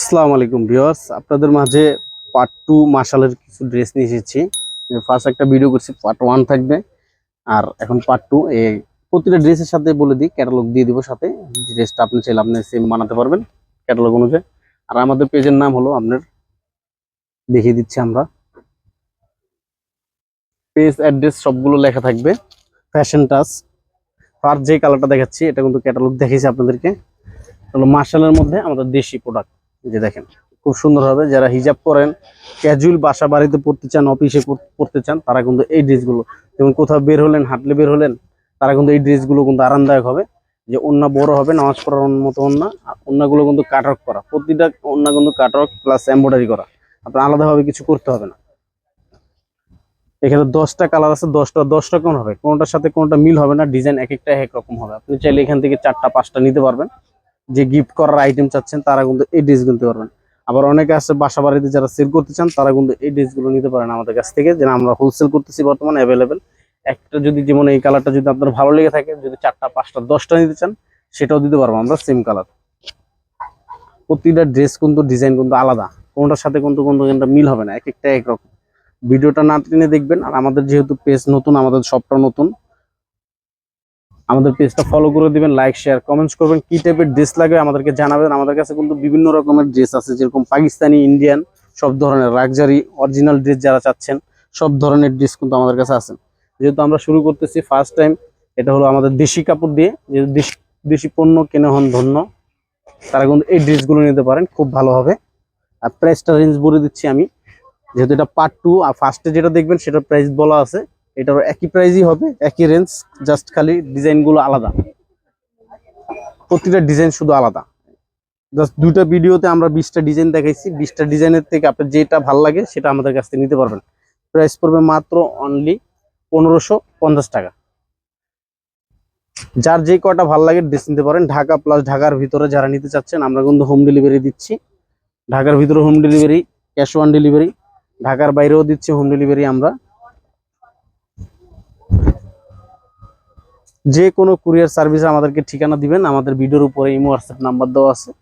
আসসালামু আলাইকুম ভিউয়ার্স। আপনাদের মাঝে পার্ট টু মার্শালের কিছু ড্রেস নিয়ে এসেছি। ফার্স্ট একটা ভিডিও করছি পার্ট ওয়ান থাকবে। আর এখন পার্ট টু এই প্রতিটা ড্রেসের সাথে বলে দিই ক্যাটালগ দিয়ে দিব সাথে। ড্রেসটা আপনি চাইলে আপনি সেম বানাতে পারবেন ক্যাটালগ অনুযায়ী। আর আমাদের পেজের নাম হলো আপনার, দেখিয়ে দিচ্ছি আমরা। পেজ অ্যাড্রেস সবগুলো লেখা থাকবে। ফ্যাশন টাচ ফার্স্ট যে কালারটা দেখাচ্ছি, এটা কিন্তু ক্যাটালগ দেখিয়েছি আপনাদেরকে। হলো মার্শালের মধ্যে আমাদের দেশি প্রোডাক্ট যে দেখেন, খুব সুন্দর হবে। যারা হিজাব করেন ক্যাজুয়াল বাসা বাড়িতে পড়তে চান অফিসে পড়তে চান, তারা কিন্তু এই ড্রেসগুলো যেমন কোথাও বের হলেন, হাঁটলে বের হলেন, তারা কিন্তু এই ড্রেসগুলো কিন্তু আরামদায়ক হবে। যে অন্য বড় হবে, নামাজ পড়ার মতো অন্য অন্যগুলো কিন্তু কাটওয়ার্ক করা। প্রতিটা অন্য কিন্তু কাটওয়ার্ক প্লাস এম্ব্রয়ডারি করা। আপনার আলাদাভাবে কিছু করতে হবে না। এখানে দশটা কালার আছে, দশটা দশ রকম হবে? কোনটার সাথে কোনটা মিল হবে না ডিজাইন এক একটা এক রকম হবে। আপনি চাইলে এখান থেকে চারটা, পাঁচটা নিতে পারবেন। যে গিফট করার আইটেম চাচ্ছেন, তারা কিন্তু এই ড্রেস কিনতে পারবেন। আবার অনেকে আছে বাসা বাড়িতে যারা সেল করতে চান, তারা কিন্তু এই ড্রেসগুলো নিতে পারেন আমাদের কাছ থেকে। যেন আমরা হোলসেল করতেছি বর্তমানে অ্যাভেলেবেল একটা যদি যেমন এই কালারটা যদি আপনার ভালো লেগে থাকে, যদি চারটা, পাঁচটা, দশটা নিতে চান, সেটাও দিতে পারব আমরা সেম কালার প্রতিটা ড্রেস কিন্তু ডিজাইন কিন্তু আলাদা। কোনটার সাথে কিন্তু কিন্তু কিন্তু মিল হবে না, এক একটা একরকম ভিডিওটা না টেনে দেখবেন, আর আমাদের যেহেতু পেজ নতুন, আমাদের সবটা নতুন আমাদের পেজটা ফলো করে দিবেন লাইক শেয়ার কমেন্টস করবেন। কি টাইপের ড্রেস লাগবে আমাদেরকে জানাবেন। আমাদের কাছে কিন্তু বিভিন্ন রকমের ড্রেস আছে, যেরকম পাকিস্তানি ইন্ডিয়ান সব ধরনের লাক্সারি অরিজিনাল ড্রেস যারা চাচ্ছেন, সব ধরনের ড্রেস কিন্তু আমাদের কাছে আছে। যেহেতু আমরা শুরু করতেছি ফার্স্ট টাইম এটা হলো আমাদের দেশি কাপড় দিয়ে, যেহেতু দেশি দেশি পণ্য কেনে হন ধন্য, তারা কিন্তু এই ড্রেসগুলো নিতে পারেন, খুব ভালো হবে। আর প্রাইসটা রেঞ্জ বলে দিচ্ছি আমি, যেহেতু এটা পার্ট টু আর ফার্স্টে যেটা দেখবেন সেটা প্রাইস বলা আছে। এটারও একই প্রাইসই হবে, একই রেঞ্জ জাস্ট খালি ডিজাইনগুলো আলাদা। প্রতিটা ডিজাইন শুধু আলাদা। জাস্ট দুইটা ভিডিওতে আমরা বিশটা ডিজাইন দেখাইছি। বিশটা ডিজাইনের থেকে আপনার যেটা ভালো লাগে সেটা আমাদের কাছ থেকে নিতে পারবেন। প্রাইস পড়বে মাত্র অনলি পনেরোশো পঞ্চাশ টাকা। যার যে কটা ভালো লাগে ড্রেস নিতে পারেন। ঢাকা প্লাস ঢাকার ভিতরে যারা নিতে চাচ্ছেন, আমরা কিন্তু হোম ডেলিভারি দিচ্ছি। ঢাকার ভিতরে home delivery cash on delivery ঢাকার বাইরেও দিচ্ছি হোম ডেলিভারি আমরা। যে কোনো কুরিয়ার সার্ভিসে আমাদেরকে ঠিকানা দিবেন, আমাদের ভিডিওর উপরে ইমো হোয়াটসঅ্যাপ নাম্বার দেওয়া আছে,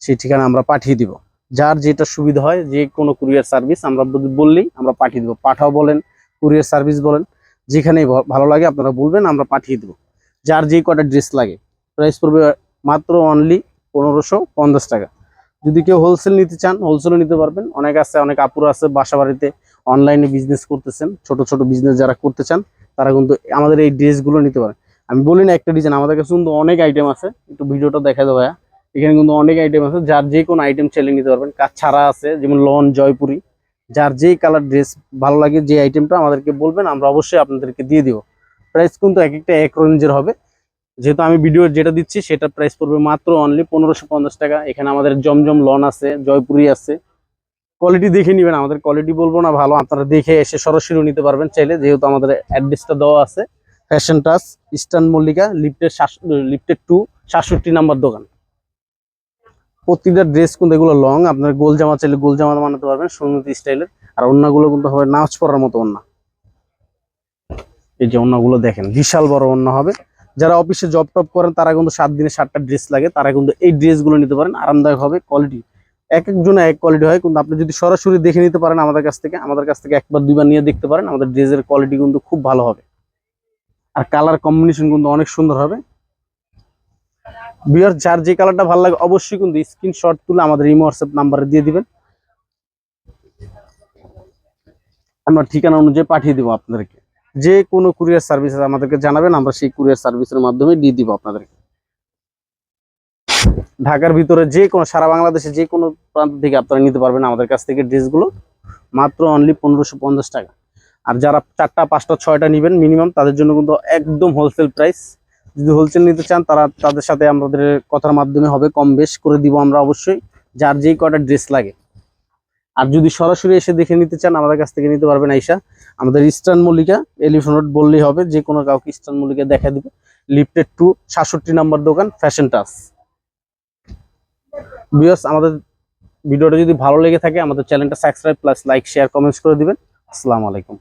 সেই ঠিকানা আমরা পাঠিয়ে দিব। যার যেটা সুবিধা হয়, যে কোনো কুরিয়ার সার্ভিস আমরা বল- বললেই আমরা পাঠিয়ে দিব। পাঠাও বলেন কুরিয়ার সার্ভিস বলেন, যেখানেই ভালো লাগে আপনারা বলবেন, আমরা পাঠিয়ে দেবো। যার যে কটা ড্রেস লাগে প্রাইস পড়বে মাত্র অনলি পনেরোশো পঞ্চাশ টাকা। যদি কেউ হোলসেল নিতে চান হোলসেলও নিতে পারবেন। অনেক আছে, অনেক আপুর আছে বাসা বাড়িতে অনলাইনে বিজনেস করতেছেন, ছোট ছোট বিজনেস যারা করতে চান, তারা কিন্তু আমাদের এই ড্রেসগুলো নিতে পারেন। আমি বলি না একটা ডিজাইন আমাদের কাছে কিন্তু অনেক আইটেম আছে। একটু ভিডিওটা দেখা দেবো ভাইয়া। এখানে কিন্তু অনেক আইটেম আছে, যার যে কোনো আইটেম চাইলে নিতে পারবেন। কাজ ছাড়া আছে, যেমন লন, জয়পুরি। যার যেই কালার ড্রেস ভালো লাগে, যে আইটেমটা আমাদেরকে বলবেন, আমরা অবশ্যই আপনাদেরকে দিয়ে দিব। প্রাইস কিন্তু এক একটা এক রেঞ্জের হবে। যেহেতু আমি ভিডিও যেটা দিচ্ছি, সেটা প্রাইস পড়বে মাত্র অনলি পনেরোশো টাকা। এখানে আমাদের জমজম লন আছে, জয়পুরি আছে। কোয়ালিটি দেখে নেবেন, আমাদের কোয়ালিটি বলব না, ভালো। আপনারা দেখে এসে সরাসরি নিতে পারবেন চাইলে, যেহেতু আমাদের অ্যাড্রেসটা দেওয়া আছে। ফ্যাশন টাচ ইস্টার্ন মল্লিকা লিফটের লিফটের টু সাতষট্টি নাম্বার দোকান। প্রতিটা ড্রেস কিন্তু এগুলো লং আপনার গোল জামা চাইলে গোল জামা বানাতে পারবেন, সুন্নতি স্টাইলের আর অন্যগুলো কিন্তু হবে নাচ পরার মতো অন্য। এই যে অন্যগুলো দেখেন, বিশাল বড় অন্য হবে। যারা অফিসে জব টপ করেন, তারা কিন্তু সাত দিনে সাতটা ড্রেস লাগে। তারা কিন্তু এই ড্রেসগুলো নিতে পারেন, আরামদায়ক হবে কোয়ালিটি এক একজনে এক কোয়ালিটি হয়, কিন্তু আপনি যদি সরাসরি দেখে নিতে পারেন আমাদের কাছ থেকে, আমাদের কাছ থেকে একবার, দুইবার নিয়ে দেখতে পারেন, আমাদের ড্রেসের কোয়ালিটি কিন্তু খুব ভালো হবে। আর কালার কম্বিনেশন কিন্তু অনেক সুন্দর হবে। বিয়ার যার যে কালারটা ভালো লাগে অবশ্যই কিন্তু স্ক্রিনশট তুলে আমাদের ইমো হোয়াটসঅ্যাপ নাম্বারে দিয়ে দিবেন। আমরা ঠিকানা অনুযায়ী পাঠিয়ে দিব আপনাদেরকে। যে কোনো কুরিয়ার সার্ভিস আমাদেরকে জানাবেন, আমরা সেই কুরিয়ার সার্ভিসের মাধ্যমে দিয়ে দিব আপনাদেরকে। ঢাকার ভিতরে যে কোনো, সারা বাংলাদেশে যে কোনো প্রান্ত থেকে আপনারা নিতে পারবেন আমাদের কাছ থেকে ড্রেসগুলো মাত্র অনলি পনেরোশো টাকা। আর যারা চারটা, পাঁচটা, ছয়টা নেবেন মিনিমাম তাদের জন্য কিন্তু একদম হোলসেল প্রাইস যদি হোলসেল নিতে চান, তারা তাদের সাথে আমাদের কথার মাধ্যমে হবে, কম বেশ করে দিব আমরা অবশ্যই, যার যেই কটা ড্রেস লাগে। আর যদি সরাসরি এসে দেখে নিতে চান, আমাদের কাছ থেকে নিতে পারবেন আইসা। আমাদের ইস্টার্ন মল্লিকা এলিফেন্ট রোড বললেই হবে, যে কোনো কাউকে ইস্টার্ন মল্লিকা দেখা দিবে। লিফটেড টু সাতষট্টি নাম্বার দোকান ফ্যাশন টাস বিয়স আমাদের ভিডিওটা যদি ভালো লেগে থাকে, আমাদের চ্যানেলটা subscribe plus like share comments করে দিবেন। আসসালামু আলাইকুম।